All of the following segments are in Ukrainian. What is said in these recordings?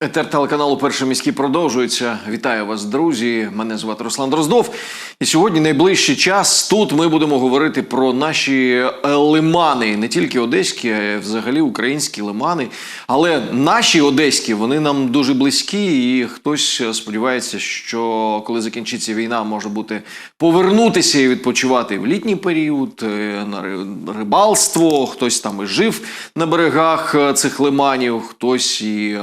Етер телеканалу Перший міський продовжується. Вітаю вас, друзі. Мене звати Руслан Дроздов. І сьогодні найближчий час тут ми будемо говорити про наші е, лимани, не тільки одеські, а взагалі українські лимани. Але наші одеські вони нам дуже близькі, і хтось сподівається, що коли закінчиться війна, може бути повернутися і відпочивати в літній період е, на рибалство. Хтось там і жив на берегах е, цих лиманів, хтось і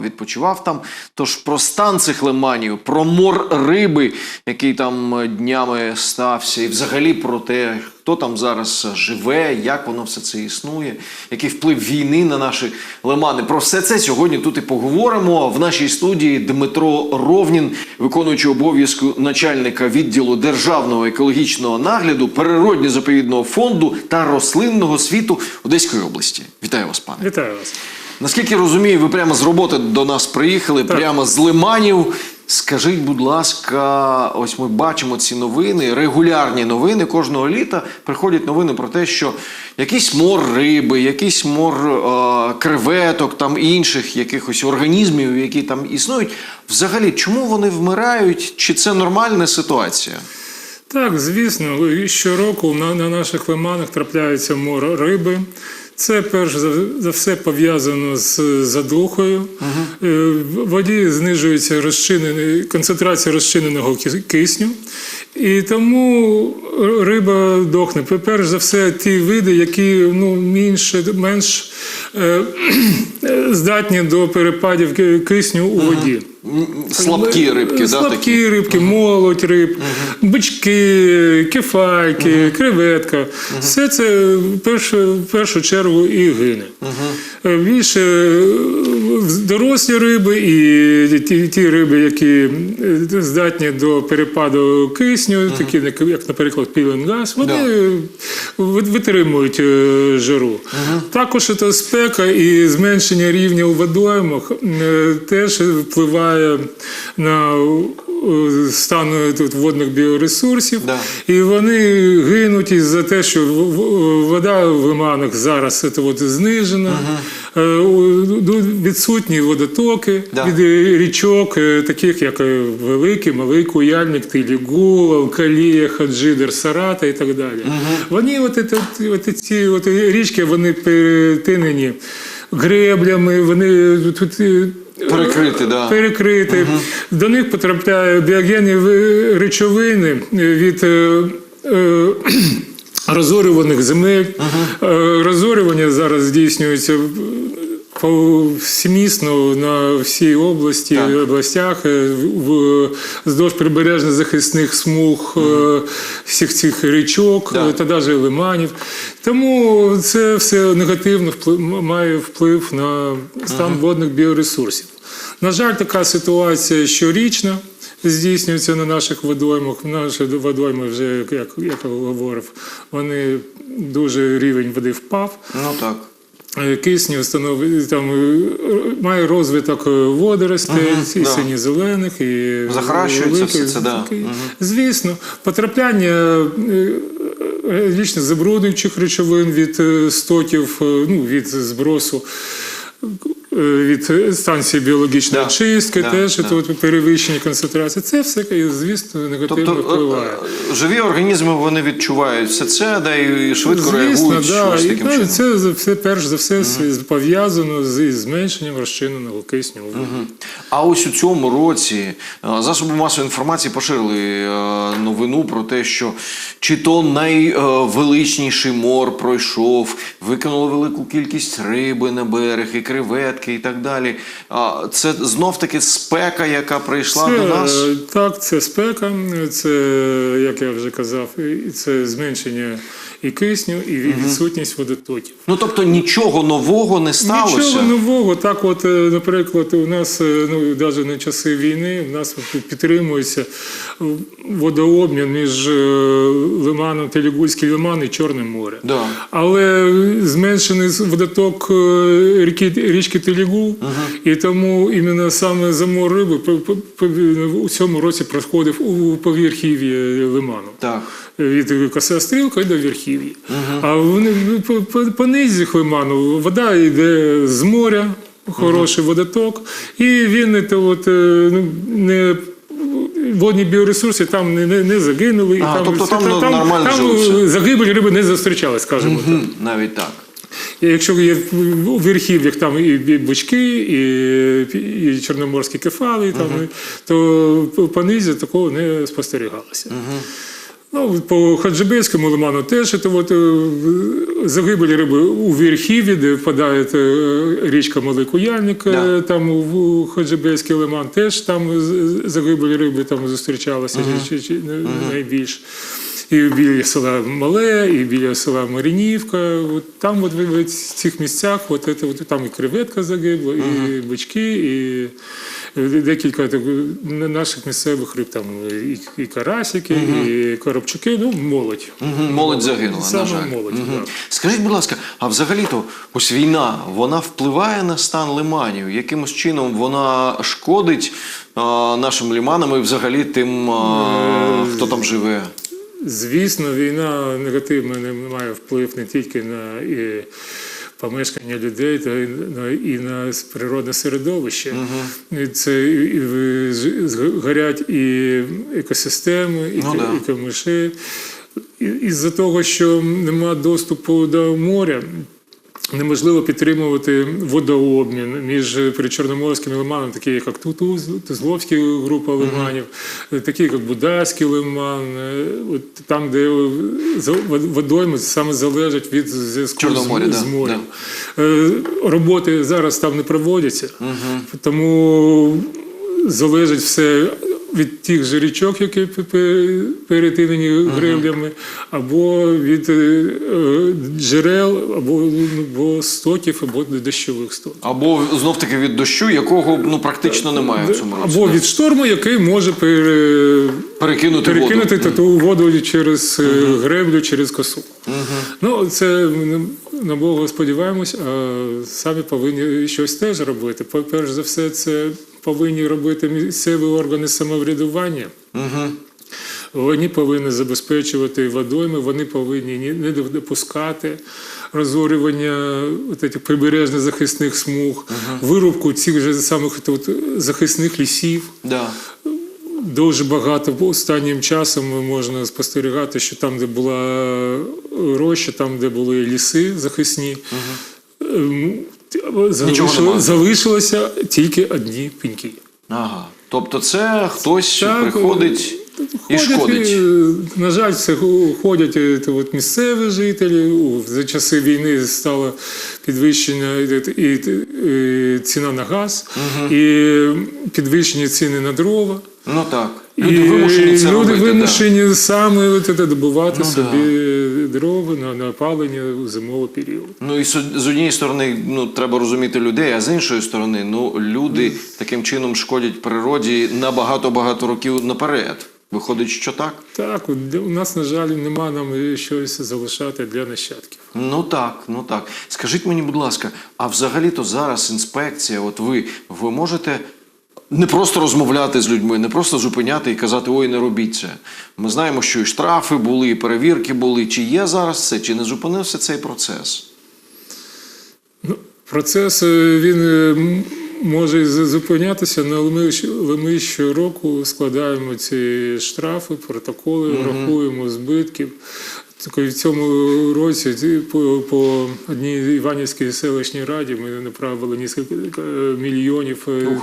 відпочивав там. Тож про стан цих лиманів, про мор риби, який там е, днями стався, і взагалі про те, хто там зараз живе, як воно все це існує, який вплив війни на наші лимани. Про все це сьогодні тут і поговоримо. В нашій студії Дмитро Ровнін, виконуючий обов'язку начальника відділу державного екологічного нагляду, природньо-заповідного фонду та рослинного світу Одеської області. Вітаю вас, пане. Вітаю вас. Наскільки розумію, ви прямо з роботи до нас приїхали, Так. прямо з лиманів. Скажіть, будь ласка, ось ми бачимо ці новини, регулярні новини кожного літа приходять новини про те, що якийсь мор риби, якийсь мор е, креветок, там інших якихось організмів, які там існують. Взагалі, чому вони вмирають? Чи це нормальна ситуація? Так, звісно, щороку на, на наших лиманах трапляється море риби. Це перш за, все пов'язано з задухою. Е, В воді знижується розчинений, концентрація розчиненого кисню. І тому риба дохне. Перш за все, ті види, які ну, менше, менш е, здатні до перепадів кисню у воді. Слабкі рибки, да, Слабкі такі? рибки, молодь риб, бички, кефальки, креветка. Все це в першу, в першу чергу і гине. Е, Більше дорослі риби і ті, ті риби, які е, здатні до перепаду кисню, такі як, наприклад, пілінгаз, вони yeah. витримують е, жару. Також це спека і зменшення рівня у водоймах е, теж впливає на стан е, тут водних біоресурсів, Да. і вони гинуть із-за те, що вода в лиманах зараз це от знижена, у- ду- відсутні водотоки Да. від річок, е, таких як Великий, Малий Куяльник, Тилігул, Алкалія, Хаджидер, Сарата і так далі. Вони, от, от, от, ці от річки, вони перетинені греблями, вони тут. Перекриті, да. перекрити. До них потрапляють біогенні ви- речовини від е, е, розорюваних земель. Е, Розорювання зараз здійснюється повсімісно на всій області, Так. областях, в- вздовж прибережних захисних смуг е, всіх цих річок е, та навіть лиманів. Тому це все негативно вплив, має вплив на стан водних біоресурсів. На жаль, така ситуація щорічна здійснюється на наших водоймах. Наші водойми вже, як, я говорив, вони дуже рівень води впав. Ну так. Е, Кисню там е, має розвиток е, водоростей, і да. сині-зелених, і Захаращується все це, да. Таке. Звісно, потрапляння річних забруднюючих речовин від стоків, ну, від збросу. Е, Від станції біологічної Да, очистки, да, теж да. тут перевищення концентрації. Це все, звісно, негативно Тобто впливає. е, е, живі організми вони відчувають все це, да, і швидко реагують да, щось і таким чином. це все перш за все пов'язано з зменшенням розчиненого кисню. у воді. А ось у цьому році е, засоби масової інформації поширили е, новину про те, що чи то найвеличніший мор пройшов, викинуло велику кількість риби на берег, і креветки, і так далі. Це знов таки спека, яка прийшла Це, до нас. е, Так, це спека, це, як я вже казав, це зменшення і кисню, і відсутність водотоків. Ну тобто нічого нового не сталося. Нічого нового. Так, от, е, наприклад, у нас е, ну навіть на часи війни у нас підтримується е, водообмін між лиманом Телігульський лиман і Чорним морем. Да. Але зменшений водоток ріки річки Телігул, і тому іменно саме замор риби у цьому році проходив у поверхів'ї лиману. Так. від коса стрілка до верхів'я. А вони по, по, по низі лиману вода йде з моря. хороший водоток, і він то от, е, ну, не. Водні біоресурси там не, не, не загинули. і там, тобто все- там, ну, нормально там жило е, загибель риби не зустрічалась, скажімо так. Навіть так. Якщо є у верхів'ях там і бички, і, і чорноморські кефали, там, то по низі такого не спостерігалося. Ну, по Хаджибейському лиману теж це от, е, загибель риби у верхів'ї, де впадає е, річка Малий Куяльник, е, Да. там у Хаджибейський лиман теж там з- загибель риби там зустрічалася чи, чи, найбільше. І біля села Мале, і біля села Маринівка. От там, от в, в цих місцях, от, от, там і креветка загибла, і бички, і декілька так, наших місцевих риб, там і, і карасики, і коробчуки, ну, молодь. Мгм, Молодь загинула, Саме на жаль. молодь, Мгм. так. Скажіть, будь ласка, а взагалі-то ось війна, вона впливає на стан лиманів? Якимось чином вона шкодить а, нашим лиманам і взагалі тим, а, хто там живе? Звісно, війна негативно не має вплив не тільки на і помешкання людей, та і на природне середовище. І Це і, і в- згорять і екосистеми, і, Ну да. і камиші. І- Із-за того, що нема доступу до моря. Неможливо підтримувати водообмін між причорноморськими лиманами, такі як Тузловська група лиманів, такі як Бударський лиман, е, от там, де водойми саме залежать від зв'язку з, да, з морем. Е, Роботи зараз там не проводяться, тому залежить все. Від тих же річок, які пе- пе- греблями, або від е, джерел, або, ну, або стоків, або дощових стоків. Або знов таки від дощу, якого ну практично немає в цьому році. Або від шторму, який може пере... перекинути, перекинути воду. ту воду через е, греблю, через косу. Ну, це на Бога сподіваємось, а самі повинні щось теж робити. Перш за все, це повинні робити місцеві органи самоврядування. Вони повинні забезпечувати водойми, вони повинні не допускати розорювання прибережних захисних смуг, вирубку цих же самих от, захисних лісів. Да. Дуже багато останнім часом можна спостерігати, що там, де була роща, там, де були ліси захисні, ем, залишили- залишилося тільки одні пеньки. Ага. Тобто це хтось Так, приходить і Ходять, шкодить. е, На жаль, це ходять е, от місцеві жителі. За часи війни стало підвищення і, і, і ціна на газ, і підвищені ціни на дрова. Ну так. Люди і вимушені це люди робити. да. вимушені саме от це добувати Ну, собі дрова на, на опалення у зимовий період. Ну і з з однієї сторони, ну треба розуміти людей, а з іншої сторони, ну люди таким чином шкодять природі на багато багато років наперед. Виходить, що так? Так, у нас, на жаль, нема нам щось залишати для нащадків. Ну так, ну так. Скажіть мені, будь ласка, а взагалі-то зараз інспекція, от ви, ви можете не просто розмовляти з людьми, не просто зупиняти і казати, ой, не робіть це. Ми знаємо, що і штрафи були, і перевірки були. Чи є зараз це, чи не зупинився цей процес? Ну, процес е, він е, може з- зупинятися, але ми, але ми щороку складаємо ці штрафи, протоколи, рахуємо збитків. Тільки в цьому році по, по одній Іванівській селищній раді ми направили кілька мільйонів е,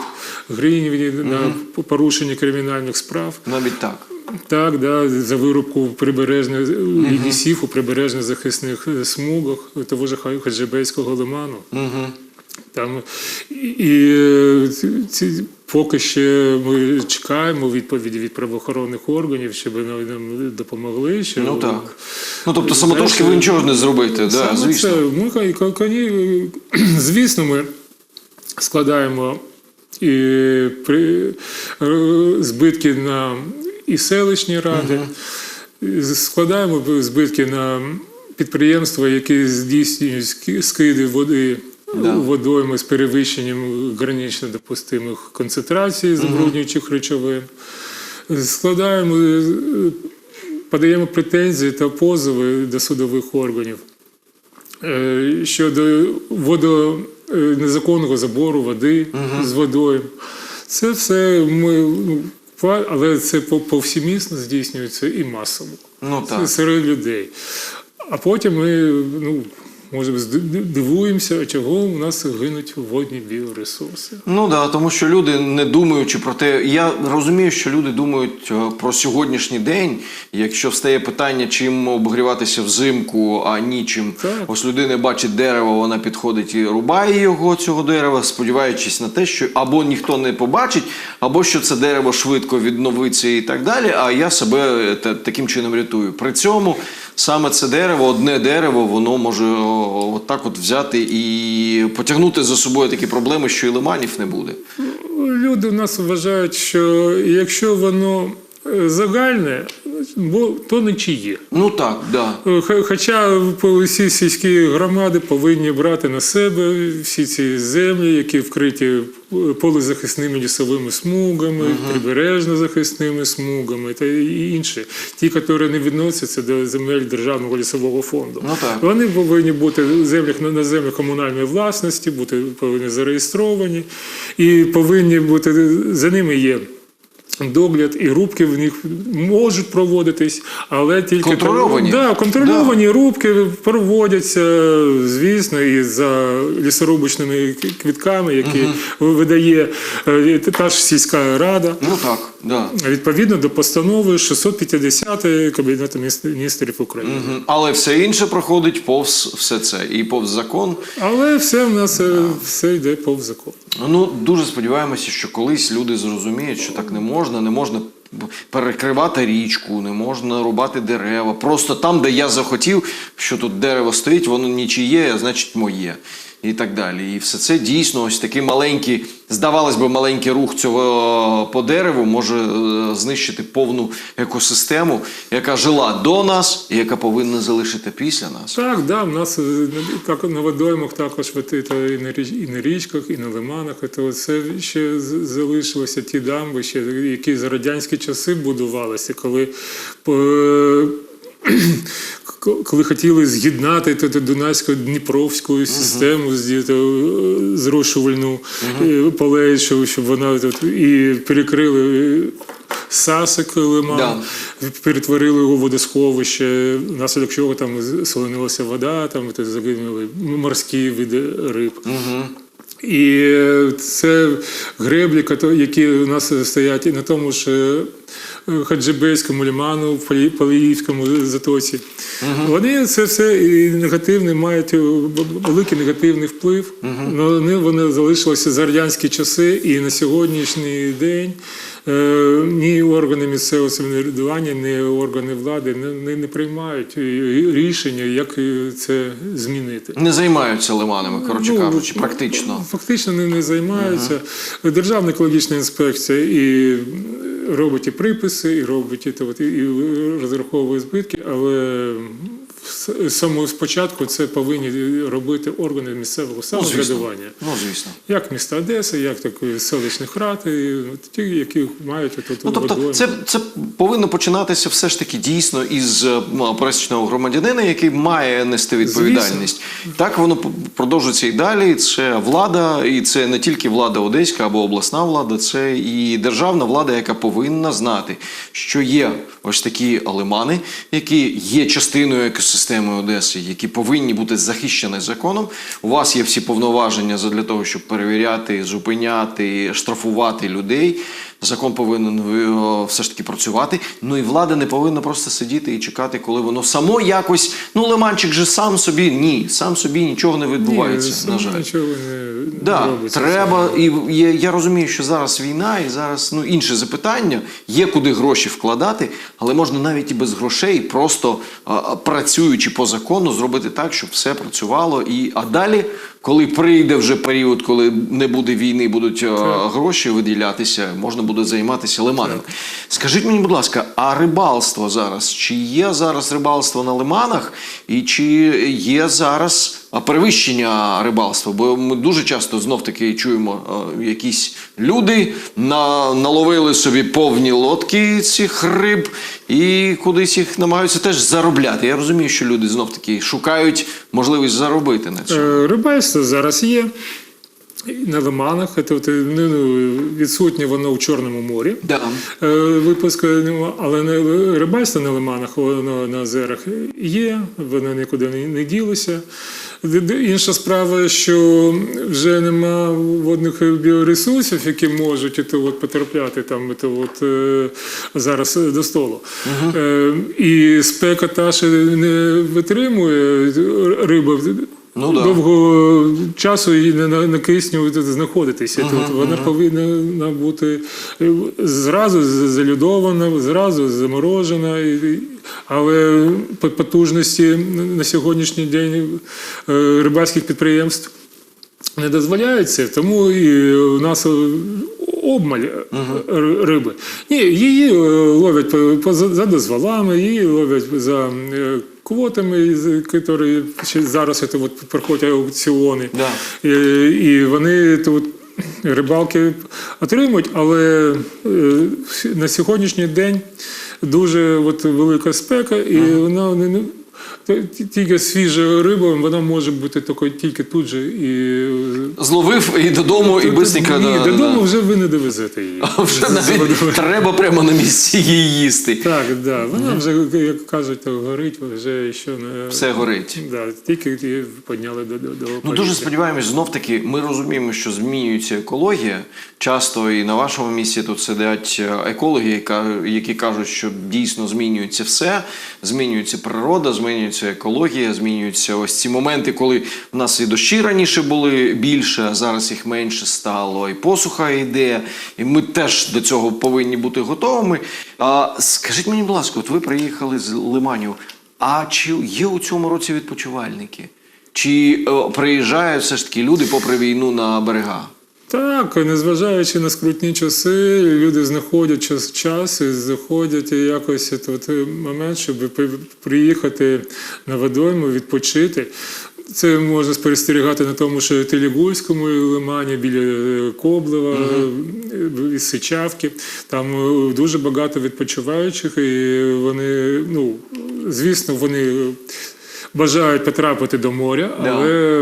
гривень на порушення кримінальних справ. Навіть так. Так, да, за вирубку прибережних лісів у прибережних захисних е, смугах того ж Хаджебейського Хаджибейського лиману. Угу. Там і, ці, поки ще ми чекаємо відповіді від правоохоронних органів, щоб нам, нам допомогли. Щоб, Ну так. Ну тобто самотужки ви нічого не зробите, да, звісно. Це, ми, коні, звісно, ми складаємо і при, збитки на і селищні ради, і складаємо збитки на підприємства, які здійснюють скиди води. Да. у Водойми з перевищенням гранично допустимих концентрацій забруднюючих речовин. Складаємо, е, подаємо претензії та позови до судових органів е, щодо е, незаконного забору води з водою. Це все ми, ну, але це по- повсімісно здійснюється і масово Ну так. серед людей. А потім ми ну, може, дивуємося, чого у нас гинуть водні біоресурси. Ну да, тому що люди не думаючи про те, я розумію, що люди думають е, про сьогоднішній день. Якщо встає питання, чим обогріватися взимку, а нічим. Так. Ось людина бачить дерево, вона підходить і рубає його цього дерева, сподіваючись на те, що або ніхто не побачить, або що це дерево швидко відновиться і так далі. А я себе е, таким чином рятую. При цьому саме це дерево, одне дерево, воно може отак от взяти і потягнути за собою такі проблеми, що і лиманів не буде. Люди в нас вважають, що якщо воно загальне, бо то не чиє. Ну так, да. Е, Хоча всі сільські громади повинні брати на себе всі ці землі, які вкриті полезахисними лісовими смугами, прибережно-захисними смугами та і інші, ті, які не відносяться до земель Державного лісового фонду. Ну так. Вони повинні бути в землях на землях комунальної власності, бути повинні зареєстровані, і повинні бути за ними є. Догляд і рубки в них можуть проводитись, але тільки Контрольовані? Да, контрольовані рубки проводяться, звісно, і за лісорубочними квітками, які видає е, та ж сільська рада. Ну так, да. Відповідно до постанови 650 Кабінету міністрів України. Мгм. Але все інше проходить повз все це і повз закон. Але все в нас е, все йде повз закон. Ну дуже сподіваємося, що колись люди зрозуміють, що так не можна, не можна перекривати річку, не можна рубати дерева. Просто там, де я захотів, що тут дерево стоїть, воно нічиє, а значить моє. І так далі. І все це дійсно ось такий маленький, здавалось би, маленький рух цього по дереву може е, знищити повну екосистему, яка жила до нас і яка повинна залишити після нас. Так, да, в нас е, так на водоймах також і, на і на річках, і на лиманах. То це ще залишилося ті дамби, ще, які за радянські часи будувалися, коли по- коли хотіли з'єднати ту Дунайсько-Дніпровську систему з зрошувальну е, полей, щоб, вона тут і перекрили е, Сасик лиман, Да. перетворили його в водосховище, внаслідок чого там солонилася вода, там загинули морські види риб. І це греблі, які у нас стоять і на тому ж е, Хаджибейському ліману, в Палі- Паліївському затоці. Вони це все і негативний, мають е, великий негативний вплив. Но Вони, вони залишилися за радянські часи, і на сьогоднішній день ні органи місцевого самоврядування, ні органи влади не, не, приймають е, рішення, як е, це змінити. Не займаються лиманами, коротше Ну, кажучи, практично. Фактично не, не займаються. Державна екологічна інспекція і робить і приписи, і робить і, і розраховує збитки, але з самого спочатку це повинні робити органи місцевого Ну, звісно. самоврядування. Ну, звісно. Як міста Одеса, як так селищних рад, і ті, які мають отут Ну, тобто, це, це повинно починатися все ж таки дійсно із е, ну, пересічного громадянина, який має нести відповідальність. Так воно продовжується і далі. Це влада, і це не тільки влада одеська або обласна влада, це і державна влада, яка повинна знати, що є ось такі лимани, які є частиною екосистеми Одеси, які повинні бути захищені законом. У вас є всі повноваження для того, щоб перевіряти, зупиняти, штрафувати людей. Закон повинен все ж таки працювати. Ну і влада не повинна просто сидіти і чекати, коли воно само якось. Ну, лиманчик же сам собі ні, сам собі нічого не відбувається. Ні, на жаль. Нічого не Да, робиться. треба, і я, я розумію, що зараз війна, і зараз ну інше запитання. Є куди гроші вкладати, але можна навіть і без грошей, просто а, працюючи по закону, зробити так, щоб все працювало. І а далі, коли прийде вже період, коли не буде війни, будуть так. гроші виділятися, можна буде займатися лиманами. Скажіть мені, будь ласка, А рибалство зараз? Чи є зараз рибалство на лиманах, і чи є зараз перевищення рибалства? Бо ми дуже часто знов таки чуємо, якісь люди на, наловили собі повні лодки цих риб і кудись їх намагаються теж заробляти. Я розумію, що люди знов таки шукають можливість заробити на цьому. Е, Рибальство зараз є. На лиманах, тобто ну, ну, відсутнє воно в Чорному морі. Да. Е, Випуску але не рибальство на лиманах, воно на озерах є, воно нікуди не, ділося. Інша справа, що вже нема водних біоресурсів, які можуть ето, от, потрапляти там ето, от, е, зараз до столу. Е, і спека та ще не витримує риба. Ну да. довго часу їй на, на, на кисню знаходитися. Тут вона повинна бути е, зразу залюдована, зразу заморожена. І- і- Але по- потужності на сьогоднішній день е, рибальських підприємств не дозволяється, тому і у нас е, обмаль е, р- риби. Ні, її е, ловлять по, по- за дозволами, її ловлять за е, квотами, які зараз це от проходять аукціони. Да. І, і вони тут. Рибалки отримують, але е, на сьогоднішній день дуже от, велика спека, і вона не, не- т- тільки свіжа риба, вона може бути тільки, тільки тут же. І, Зловив і додому, і бистренько. Ні, додому вже ви не довезете її. Вже навіть треба прямо на місці її їсти. Так, да. Вона вже, як кажуть, горить, вже ще не Все горить. Да, тільки її підняли до, до, до Ну дуже сподіваємось, знов таки ми розуміємо, що змінюється екологія. Часто і на вашому місці тут сидять е, екологи, які кажуть, що дійсно змінюється все, змінюється природа, змінюється екологія, змінюються ось ці моменти, коли в нас і дощі раніше були більше, а зараз їх менше стало, і посуха йде. І ми теж до цього повинні бути готовими. А скажіть мені, будь ласка, от ви приїхали з Лиманів. А чи є у цьому році відпочивальники? Чи е, приїжджають все ж таки люди попри війну на берега? Так, незважаючи на скрутні часи, люди знаходять час, час і знаходять якось от, момент, щоб при- приїхати на водойму, відпочити. Це можна спостерігати на тому, що Телігульському лимані біля е, Коблева, е, із Сичавки. Там е, дуже багато відпочиваючих, і вони, ну, звісно, вони бажають потрапити до моря, Да. але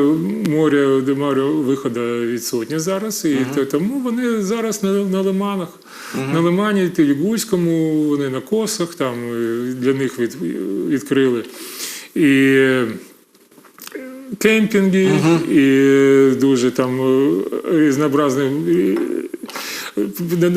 море до моря виходу відсутнє зараз, і то- тому вони зараз на, на лиманах. На лимані Телігульському, вони на косах, там е, для них від, відкрили. І е, кемпінги, і е, дуже там е, різнообразне е,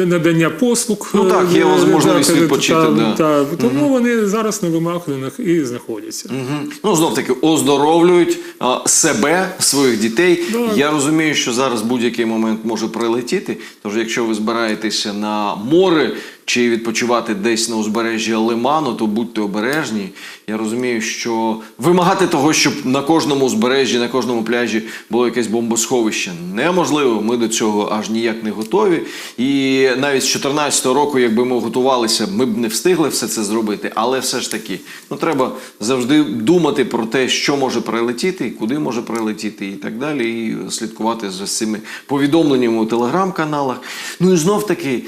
надання послуг. Ну так, є е, можливість відпочити, та- да. та- Тому вони зараз на вимахлених і знаходяться. Угу. Ну, знов таки, оздоровлюють а, себе, своїх дітей. Так. Я розумію, що зараз будь-який момент може прилетіти. Тож, якщо ви збираєтеся на море чи відпочивати десь на узбережжі Лиману, то будьте обережні. Я розумію, що вимагати того, щоб на кожному узбережжі, на кожному пляжі було якесь бомбосховище, неможливо. Ми до цього аж ніяк не готові. І навіть з 2014 року, якби ми готувалися, ми б не встигли все це зробити. Але все ж таки, ну треба завжди думати про те, що може прилетіти, куди може прилетіти, і так далі, і слідкувати за цими повідомленнями у телеграм-каналах. Ну і знов таки,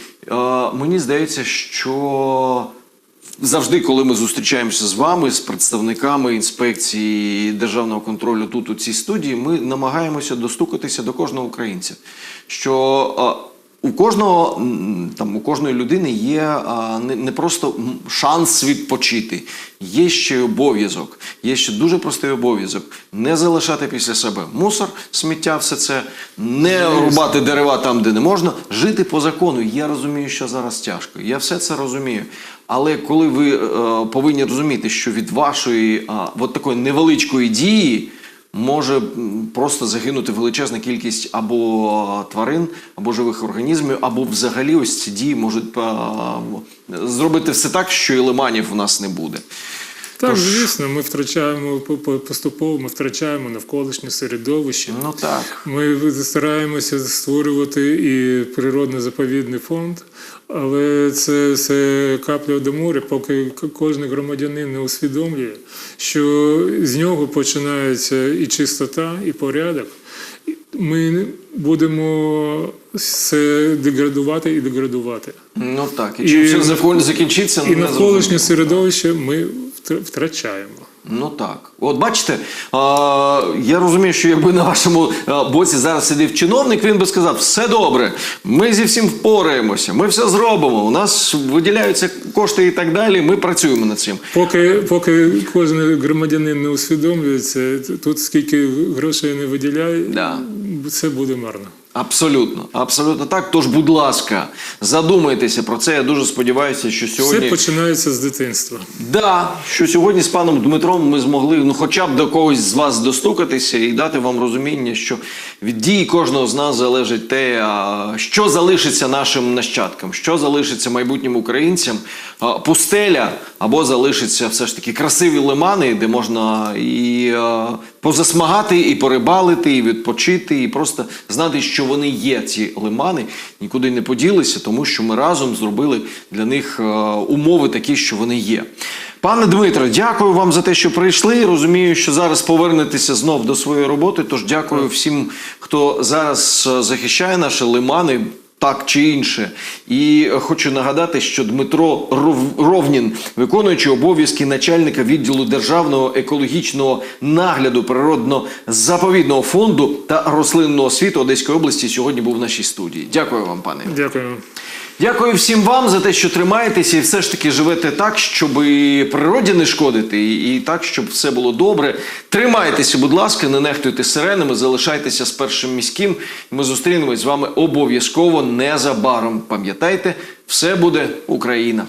мені здається, що. Завжди, коли ми зустрічаємося з вами, з представниками інспекції державного контролю тут у цій студії, ми намагаємося достукатися до кожного українця. Що е, у кожного там у кожної людини є а, не, не просто шанс відпочити, є ще й обов'язок. Є ще дуже простий обов'язок не залишати після себе мусор, сміття, все це, не рубати дерева там, де не можна, жити по закону. Я розумію, що зараз тяжко. Я все це розумію. Але коли ви е, повинні розуміти, що від вашої е, от такої невеличкої дії може просто загинути величезна кількість або тварин, або живих організмів, або взагалі ось ці дії можуть зробити все так, що і лиманів у нас не буде. Так, Тож- звісно, ми втрачаємо по- по- поступово, ми втрачаємо навколишнє середовище. Ну так. Ми стараємося створювати і природно-заповідний фонд, але це, це капля до моря, поки кожен громадянин не усвідомлює, що з нього починається і чистота, і порядок. Ми будемо все деградувати і деградувати. Ну так. І чим все закінчиться, І навколишнє середовище ми втрачаємо. Ну так. От бачите, я розумію, що якби на вашому боці зараз сидів чиновник, він би сказав: все добре, ми зі всім впораємося, ми все зробимо. У нас виділяються кошти і так далі. Ми працюємо над цим. Поки, поки кожен громадянин не усвідомлюється, тут скільки грошей не виділяє, Да. це буде марно. Абсолютно, абсолютно так. Тож, будь ласка, задумайтеся про це. Я дуже сподіваюся, що сьогодні. Все починається з дитинства. Да, що сьогодні з паном Дмитром ми змогли ну, хоча б до когось з вас достукатися і дати вам розуміння, що від дії кожного з нас залежить те, що залишиться нашим нащадкам, що залишиться майбутнім українцям, пустеля або залишиться все ж таки красиві лимани, де можна і позасмагати, і порибалити, і відпочити, і просто знати, що вони є, ці лимани, нікуди не поділися, тому що ми разом зробили для них е, умови такі, що вони є. Пане Дмитро, дякую вам за те, що прийшли. Розумію, що зараз повернетеся знов до своєї роботи. Тож дякую всім, хто зараз е, захищає наші лимани. Так чи інше, і хочу нагадати, що Дмитро Ров- Ровнін, виконуючий обов'язки начальника відділу державного екологічного нагляду природно-заповідного фонду та рослинного світу Одеської області, сьогодні був в нашій студії. Дякую вам, пане. Дякую. Дякую всім вам за те, що тримаєтеся і все ж таки живете так, щоб природі не шкодити, і так, щоб все було добре. Тримайтеся, будь ласка, не нехтуйте сиренами, залишайтеся з першим міським. Ми зустрінемось з вами обов'язково незабаром. Пам'ятайте, все буде Україна.